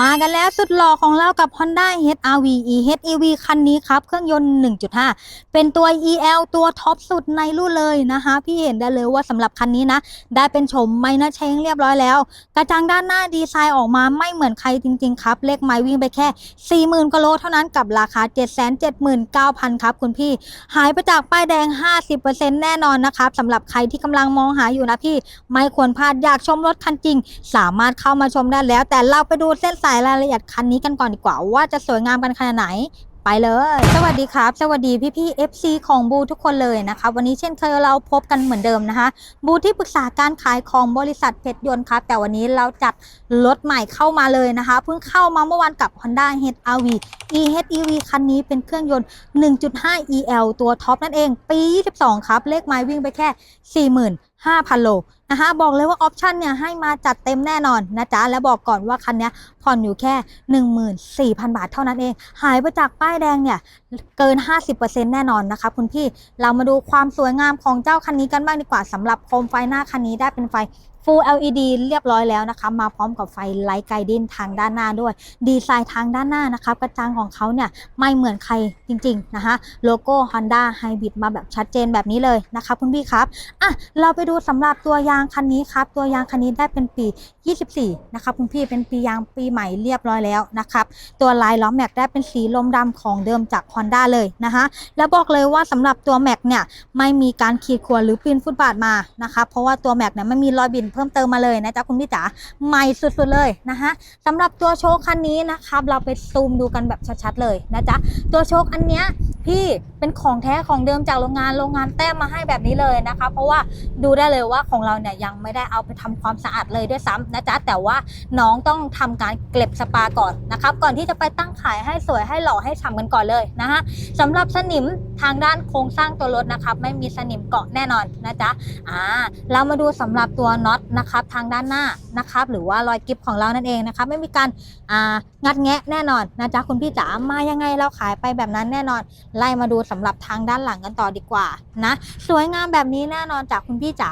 มากันแล้วสุดหล่อของเรากับ Honda HR-V eHEV คันนี้ครับ เครื่องยนต์ 1.5 เป็นตัว EL ตัวท็อปสุดในรุ่นเลยนะคะ พี่เห็นได้เลยว่าสำหรับคันนี้นะ ได้เป็นชมไมเนอร์เชงเรียบร้อยแล้ว กระจังด้านหน้าดีไซน์ออกมาไม่เหมือนใครจริง ๆ ครับ เลขไม้วิ่งไปแค่ 40,000กิโลเท่านั้นกับราคา 779,000 ครับคุณพี่ หายไปจากป้ายแดง 50%แน่นอนนะครับสำหรับใครที่กำลังมองหาอยู่นะพี่ ไม่ควรพลาดอยากชมรถคันจริง สามารถเข้ามาชมได้แล้ว แต่เราไปดูเส้นสายรายละเอียดคันนี้กันก่อนดีกว่า ว่าจะสวยงามกันขนาดไหนไปเลย สวัสดีครับ สวัสดีพี่พี่ FC ของบูทุกคนเลยนะคะวันนี้เช่นเคยเราพบกันเหมือนเดิมนะคะ บูที่ปรึกษาการขายของบริษัทเพชรยนต์ครับ แต่วันนี้เราจัดรถใหม่เข้ามาเลยนะคะ เพิ่งเข้ามาเมื่อวานกับ Honda HR-V eHEV คันนี้เป็นเครื่องยนต์ 1.5 EL ตัวท็อปนั่นเอง ปี 22 ครับ เลขไม้วิ่งไปแค่ 40,000 5,000 โลนะคะบอกเลยว่าออปชันเนี่ยให้มาจัดเต็มแน่นอนนะจ๊ะ และบอกก่อนว่าคันนี้ผ่อนอยู่แค่ 14,000 บาทเท่านั้นเอง หายไปจากป้ายแดงเนี่ย เกิน 50%แน่นอนนะคะคุณพี่เรามาดูความสวยงามของเจ้าคันนี้กันบ้างดีกว่าสำหรับโคมไฟหน้าคันนี้ได้เป็นไฟ Full LED เรียบร้อยแล้วนะคะ มาพร้อมกับไฟไลท์ไกดินทางด้านหน้าด้วย ดีไซน์ทางด้านหน้านะคะ กระจังของเขาเนี่ยไม่เหมือนใครจริงๆนะคะโลโก้ Honda Hybrid มาแบบชัดเจนแบบนี้เลยนะคะคุณพี่ครับอะเราไปดูสำหรับตัวยางคันนี้ครับ ตัวยางคันนี้ได้เป็นปี 24 นะคะคุณพี่เป็นปียางปีใหม่เรียบร้อยแล้วนะครับตัวลายล้อแม็กได้เป็นสีลมดำของเดิมจาก Honda เลยนะคะแล้วบอกเลยว่าสำหรับตัวแม็กเนี่ยไม่มีการขีดข่วนหรือปีนฟุตบาทมานะคะเพราะว่าตัวแม็กเนี่ยไม่มีรอยบินเพิ่มเติมมาเลยนะจ๊ะคุณพี่จ๋าใหม่สุดๆเลยนะคะสำหรับตัวโชคคันนี้นะครับเราไปซูมดูกันแบบชัดๆเลยนะจ๊ะตัวโชคอันเนี้ยพี่ เป็นของแท้ของเดิมจากโรงงานโรงงานแต้มมาให้แบบนี้เลยนะคะ เพราะว่าดูได้เลยว่าของเราเนี่ยยังไม่ได้เอาไปทำความสะอาดเลยด้วยซ้ำนะจ๊ะแต่ว่าน้องต้องทำการเก็บสปาก่อนนะครับก่อนที่จะไปตั้งขายให้สวยให้หล่อให้ฉ่ำกันก่อนเลยนะคะสำหรับสนิมทางด้านโครงสร้างตัวรถนะครับไม่มีสนิมเกาะแน่นอนนะจ๊ะอ่าเรามาดูสำหรับตัวน็อตนะครับทางด้านหน้านะครับหรือว่ารอยกิฟของเรานั่นเองนะครับไม่มีการอ่างัดแงะแน่นอนนะจ๊ะคุณพี่จ๋ามายังไงเราขายไปแบบนั้นแน่นอนไล่มาดูสำหรับทางด้านหลังกันต่อดีกว่านะสวยงามแบบนี้แน่นอนจากคุณพี่จ๋า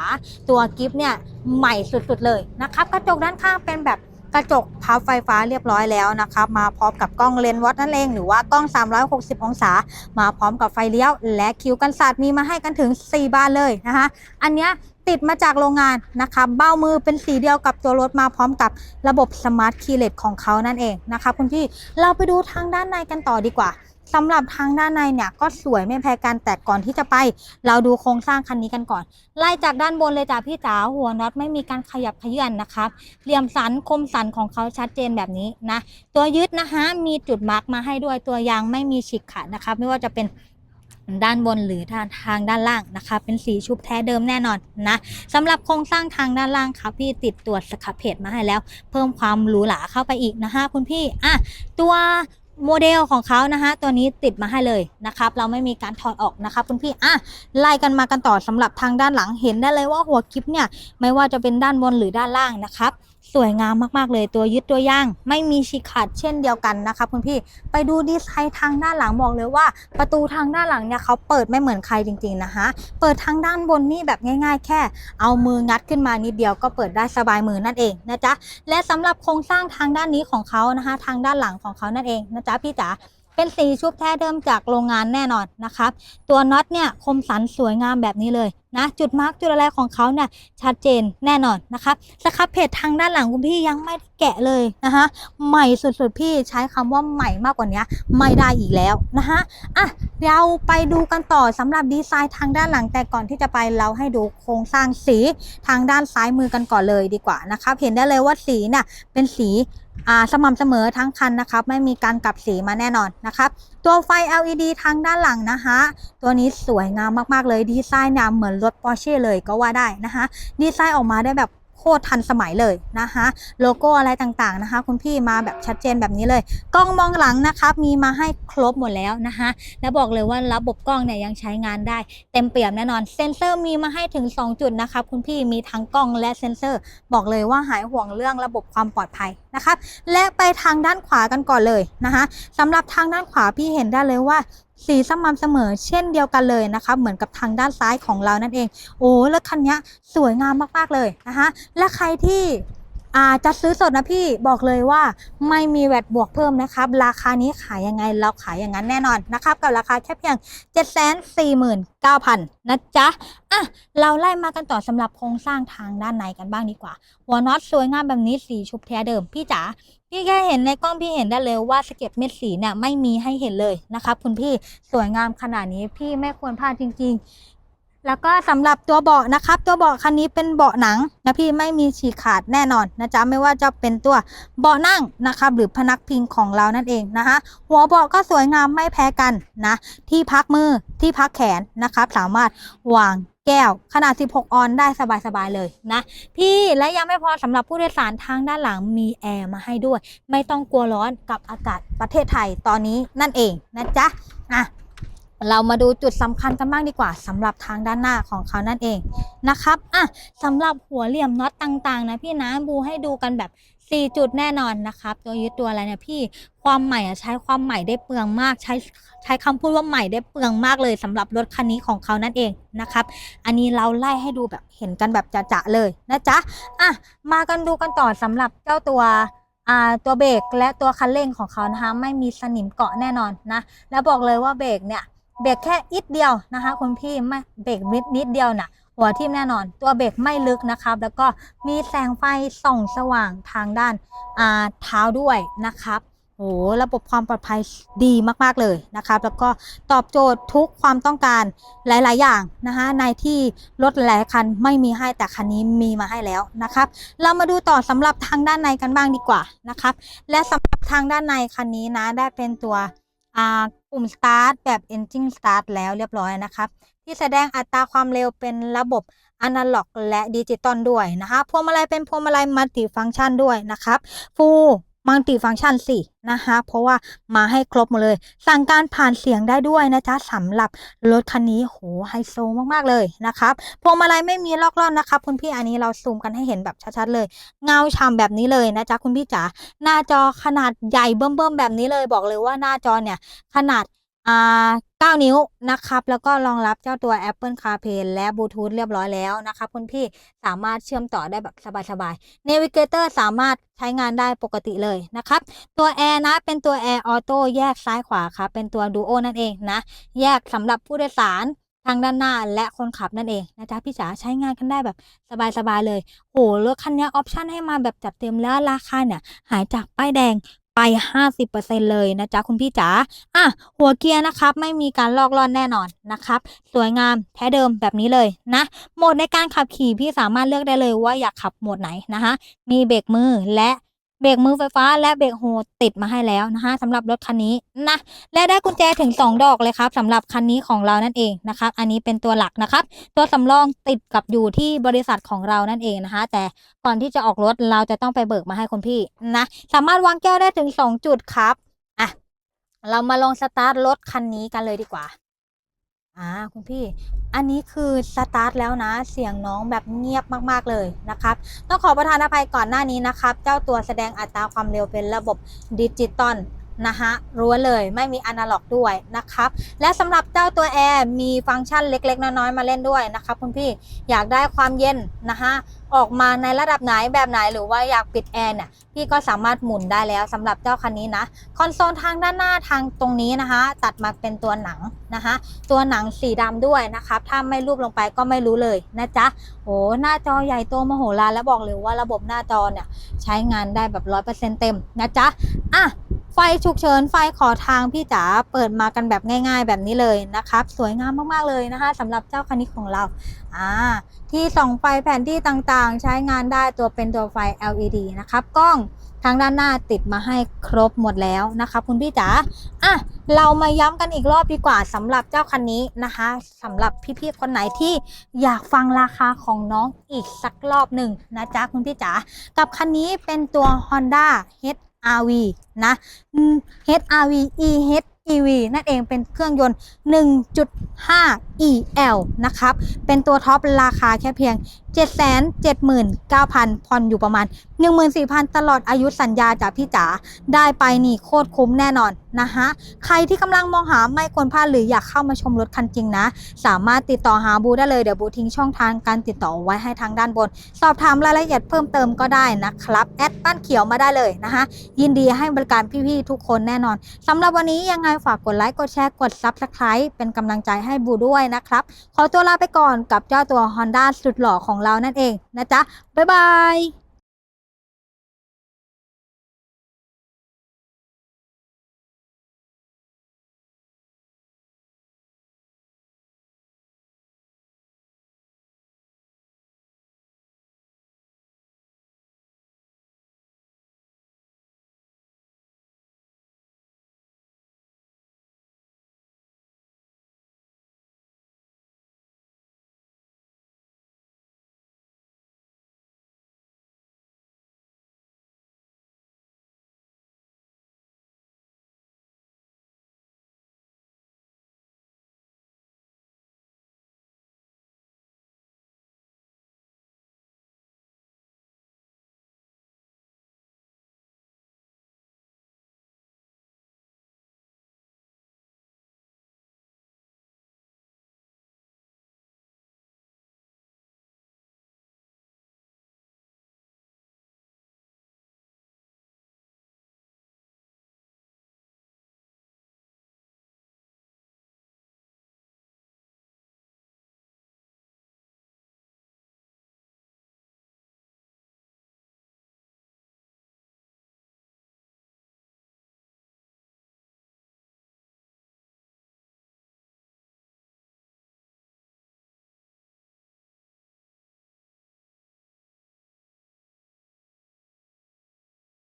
ตัวกิฟต์เนี่ยใหม่สุดๆเลยนะครับกระจกด้านข้างเป็นแบบกระจกพับไฟฟ้าเรียบร้อยแล้วนะครับ มาพร้อมกับกล้องเลนส์วัดนั่นเอง หรือว่ากล้อง 360 องศา มาพร้อมกับไฟเลี้ยว และคิวกันศาสตร์มีมาให้กันถึง 4 บานเลยนะคะอันเนี้ยติดมาจากโรงงานนะคะเบ้ามือเป็นสีเดียวกับตัวรถมาพร้อมกับระบบสมาร์ทคีย์เลสของเขานั่นเองนะคะคุณพี่เราไปดูทางด้านในกันต่อดีกว่า สำหรับทางด้านในเนี่ยก็สวยไม่แพ้กันแต่ก่อนที่จะไป เราดูโครงสร้างคันนี้กันก่อน ไล่จากด้านบนเลยจ้าพี่จ๋าหัวน็อตไม่มีการขยับเขยื่อนนะครับเหลี่ยมสันคมสันของเขาชัดเจนแบบนี้นะ ตัวยึดนะคะมีจุดมาร์กมาให้ด้วยตัวยางไม่มีฉีกขาดนะครับ ไม่ว่าจะเป็นด้านบนหรือทางทางด้านล่างนะคะ เป็นสีชุบแท้เดิมแน่นอนนะสำหรับโครงสร้างทางด้านล่างครับพี่ติดตัวสครับเพจมาให้แล้ว เพิ่มความหรูหราเข้าไปอีกนะคะคุณพี่อะตัว โมเดลของเขานะคะตัวนี้ติดมาให้เลยนะครับ เราไม่มีการถอดออกนะคะคุณพี่อะไล่กันมากันต่อสำหรับทางด้านหลังเห็นได้เลยว่าหัวคลิปเนี่ยไม่ว่าจะเป็นด้านบนหรือด้านล่างนะครับ สวยงามมากๆเลยตัวยึดตัวย่าง ไม่มีฉีกขาดเช่นเดียวกันนะคะคุณพี่ไปดูดีไซน์ทางด้านหลังบอกเลยว่า ประตูทางด้านหลังเนี่ยเขาเปิดไม่เหมือนใครจริง ๆนะคะ เปิดทางด้านบนนี่แบบง่าย ๆ แค่ เอามืองัดขึ้นมานิดเดียวก็เปิดได้สบายมือนั่นเองนะจ๊ะและสำหรับโครงสร้างทางด้านนี้ของเขานะคะ ทางด้านหลังของเขานั่นเองนะจ๊ะพี่จ๋า เป็นสีชุบแท้เดิมจากโรงงานแน่นอนนะครับ ตัวน็อตเนี่ยคมสันสวยงามแบบนี้เลยนะจุดมาร์กจุดอะไรของเขาเนี่ยชัดเจนแน่นอนนะครับสครับเพจทางด้านหลังคุณพี่ยังไม่ได้แกะเลยนะคะใหม่สุดๆพี่ใช้คำว่าใหม่มากกว่านี้ไม่ได้อีกแล้วนะคะอะ เราไปดูกันต่อสำหรับดีไซน์ทางด้านหลังแต่ก่อนที่จะไปเราให้ดูโครงสร้างสีทางด้านซ้ายมือกันก่อนเลยดีกว่านะครับเห็นได้เลยว่าสีเนี่ยเป็นสีสม่ำเสมอทั้งคันนะครับไม่มีการกลับสีมาแน่นอนนะครับตัวไฟ LED ทางด้านหลังนะคะตัวนี้สวยงามมากๆเลยดีไซน์นี่ยเหมือนรถ Porsche เลยก็ว่าได้นะคะดีไซน์ออกมาได้แบบ โคตรทันสมัยเลยนะคะโลโก้อะไรต่างๆนะคะ คุณพี่มาแบบชัดเจนแบบนี้เลย กล้องมองหลังนะคะมีมาให้ครบหมดแล้วนะคะแล้วบอกเลยว่าระบบกล้องเนี่ยยังใช้งานได้ เต็มเปี่ยมแน่นอนเซ็นเซอร์มีมาให้ถึง 2 จุดนะคะคุณพี่มีทั้งกล้องและเซ็นเซอร์ บอกเลยว่าหายห่วงเรื่องระบบความปลอดภัยนะครับและไปทางด้านขวากันก่อนเลยนะคะสำหรับทางด้านขวาพี่เห็นได้เลยว่า สีสม่ำเสมอเช่นเดียวกันเลยนะคะเหมือนกับทางด้านซ้ายของเรานั่นเอง โอ้แล้วคันนี้สวยงามมากๆเลยนะคะและใครที่ อ่าจะซื้อสดนะพี่บอกเลยว่าไม่มีแวดบวกเพิ่มนะครับ ราคานี้ขายยังไงเราขายอย่างนั้นแน่นอนนะครับ กับราคาแค่เพียง 749,000นะจ๊ะอะเราไล่มากันต่อสำหรับโครงสร้างทางด้านในกันบ้างดีกว่า หัวน็อตสวยงามแบบนี้สีชุบแท้เดิมพี่จ๋าพี่แค่เห็นในกล้องพี่เห็นได้เลยว่าสเก็ดเม็ดสีเนี่ยไม่มีให้เห็นเลยนะครับคุณพี่สวยงามขนาดนี้พี่ไม่ควรพลาดจริง ๆ แล้วก็สำหรับตัวเบาะนะครับ ตัวเบาะคันนี้เป็นเบาะหนังนะพี่ไม่มีฉีกขาดแน่นอนนะจ๊ะไม่ว่าจะเป็นตัวเบาะนั่งนะครับหรือพนักพิงของเรานั่นเองนะคะหัวเบาะก็สวยงามไม่แพ้กันนะที่พักมือที่พักแขนนะครับสามารถวางแก้วขนาด 16 ออนได้สบายๆเลยนะ พี่และยังไม่พอสำหรับผู้โดยสารทางด้านหลังมีแอร์มาให้ด้วย ไม่ต้องกลัวร้อนกับอากาศประเทศไทยตอนนี้นั่นเองนะจ๊ะอะ เรามาดูจุดสำคัญกันบ้างดีกว่าสำหรับทางด้านหน้าของเขานั่นเองนะครับอะสำหรับหัวเหลี่ยมน็อตต่างๆ นะพี่นะบูให้ดูกันแบบ 4 จุดแน่นอนนะครับตัวยึดตัวอะไรเนี่ยพี่ความใหม่อะใช้ความใหม่ได้เปลืองมากใช้ใช้คำพูดว่าใหม่ได้เปลืองมากเลยสำหรับรถคันนี้ของเขานั่นเองนะครับ อันนี้เราไล่ให้ดูแบบเห็นกันแบบจะๆเลยนะจ๊ะอะมากันดูกันต่อสำหรับเจ้าตัวอ่าตัวเบรกและตัวคันเร่งของเขานะคะไม่มีสนิมเกาะแน่นอนนะ แล้วบอกเลยว่าเบรกเนี่ย เบรกแค่อิดเดียวนะคะคุณพี่ไม่เบรกนิดนิดเดียวน่ะหัวทิ่มแน่นอน ตัวเบรกไม่ลึกนะครับ แล้วก็มีแสงไฟส่องสว่างทางด้านอ่าเท้าด้วยนะครับโอ้ระบบความปลอดภัยดีมากๆเลยนะครับ แล้วก็ตอบโจทย์ทุกความต้องการหลาย ๆ อย่างนะคะในที่รถหลายคันไม่มีให้แต่คันนี้มีมาให้แล้วนะครับ เรามาดูต่อสำหรับทางด้านในกันบ้างดีกว่านะครับ และสำหรับทางด้านในคันนี้นะได้เป็นตัวอ่า ปุ่ม start แบบ engine start แล้วเรียบร้อยนะครับ ที่แสดงอัตราความเร็วเป็นระบบอนาล็อกและดิจิตอลด้วยนะคะพวงมาลัยเป็นพวงมาลัยมัลติฟังก์ชันด้วยนะครับ full มัลติฟังก์ชันสินะคะเพราะว่ามาให้ครบหมดเลย สั่งการผ่านเสียงได้ด้วยนะจ๊ะสำหรับรถคันนี้โหไฮโซมากๆเลยนะครับพวงมาลัยไม่มีลอกล่อนนะครับคุณพี่อันนี้เราซูมกันให้เห็นแบบชัดๆเลย เงาฉ่ำแบบนี้เลยนะจ๊ะคุณพี่จ๋าหน้าจอขนาดใหญ่เบิ่มๆแบบนี้เลยบอกเลยว่าหน้าจอเนี่ยขนาด อ่า9นิ้วนะครับ แล้วก็รองรับเจ้าตัว Apple CarPlay และบลูทูธเรียบร้อยแล้วนะครับคุณพี่สามารถเชื่อมต่อได้แบบสบายๆ Navigator สามารถใช้งานได้ปกติเลยนะครับ ตัว Air นะ เป็นตัว Air Auto แยกซ้ายขวาครับ เป็นตัว Duo นั่นเองนะ แยกสำหรับผู้โดยสารทางด้านหน้าและคนขับนั่นเองนะจ๊ะพี่จ๋าใช้งานกันได้แบบสบายๆเลยโหรถคันนี้ออปชั่นให้มาแบบจัดเต็มแล้วราคาเนี่ยหายจากป้ายแดง ไป 50%เลยนะจ๊ะคุณพี่จ๋าอะหัวเกียร์นะครับไม่มีการลอกล่อนแน่นอนนะครับ สวยงามแท้เดิมแบบนี้เลยนะโหมดในการขับขี่พี่สามารถเลือกได้เลยว่าอยากขับโหมดไหนนะคะมีเบรกมือและ เบรกมือไฟฟ้าและเบรกโฮติดมาให้แล้วนะคะสำหรับรถคันนี้นะและได้กุญแจถึง 2 ดอกเลยครับสำหรับคันนี้ของเรานั่นเองนะครับอันนี้เป็นตัวหลักนะครับ ตัวสำรองติดกับอยู่ที่บริษัทของเรานั่นเองนะคะ แต่ก่อนที่จะออกรถเราจะต้องไปเบิกมาให้คุณพี่นะสามารถวางแก้วได้ถึง 2 จุดครับอะเรามาลองสตาร์ทรถคันนี้กันเลยดีกว่า อ่าคุณพี่ อันนี้คือสตาร์ทแล้วนะ เสียงน้องแบบเงียบมากๆเลยนะครับ ต้องขอประทานอภัยก่อนหน้านี้นะครับ เจ้าตัวแสดงอัตราความเร็วเป็นระบบดิจิตอลนะคะรั้วเลยไม่มีอนาล็อกด้วยนะครับ และสำหรับเจ้าตัวแอร์มีฟังก์ชันเล็ก ๆ น้อยๆมาเล่นด้วยนะครับคุณพี่อยากได้ความเย็นนะคะ ออกมาในระดับไหนแบบไหนหรือว่าอยากปิดแอร์เนี่ยพี่ก็สามารถหมุนได้แล้วสำหรับเจ้าคันนี้นะคอนโซลทางด้านหน้าทางตรงนี้นะคะ ตัดมาเป็นตัวหนังนะคะ ตัวหนังสีดำด้วยนะครับถ้าไม่รูปลงไปก็ไม่รู้เลยนะจ๊ะโอ้หน้าจอใหญ่โตมโหฬารแล้วบอกเลยว่าระบบหน้าจอเนี่ยใช้งานได้แบบร้อยเปอร์เซ็นต์เต็มนะจ๊ะอะ ไฟฉุกเฉินไฟขอทางพี่จ๋าเปิดมากันแบบง่าย ๆ แบบนี้เลยนะครับ สวยงามมากๆเลยนะคะสำหรับเจ้าคันนี้ของเราอ่าที่ส่องไฟแผนที่ต่างๆ ใช้งานได้ตัวเป็นตัวไฟ LED นะครับกล้องทางด้านหน้าติดมาให้ครบหมดแล้วนะคะคุณพี่จ๋าอะเรามาย้ำกันอีกรอบดีกว่าสำหรับเจ้าคันนี้นะคะสำหรับพี่ๆคนไหนที่อยากฟังราคาของน้องอีกสักรอบหนึ่งนะจ๊ะคุณพี่จ๋ากับคันนี้เป็นตัว Honda HR-V นะ HRV EHEV นั่นเองเป็นเครื่องยนต์ 1.5 EL นะครับ เป็นตัวท็อปราคาแค่เพียง 779,000ผ่อนอยู่ประมาณ 14,000 ตลอดอายุสัญญาจากพี่จ๋าได้ไปนี่โคตรคุ้มแน่นอนนะคะใครที่กำลังมองหาไม่ควรพลาดหรืออยากเข้ามาชมรถคันจริงนะ สามารถติดต่อหาบูได้เลยเดี๋ยวบูทิ้งช่องทางการติดต่อไว้ให้ทางด้านบน สอบถามรายละเอียดเพิ่มเติมก็ได้นะครับแอดบ้านเขียวมาได้เลยนะคะยินดีให้บริการพี่ๆทุกคนแน่นอนสำหรับวันนี้ยังไงฝากกดไลค์กดแชร์กด Subscribe เป็นกำลังใจให้บูด้วยนะครับขอตัวลาไปก่อนกับเจ้าตัว Honda สุดหล่อของเรานั่นเองนะจ๊ะบ๊ายบาย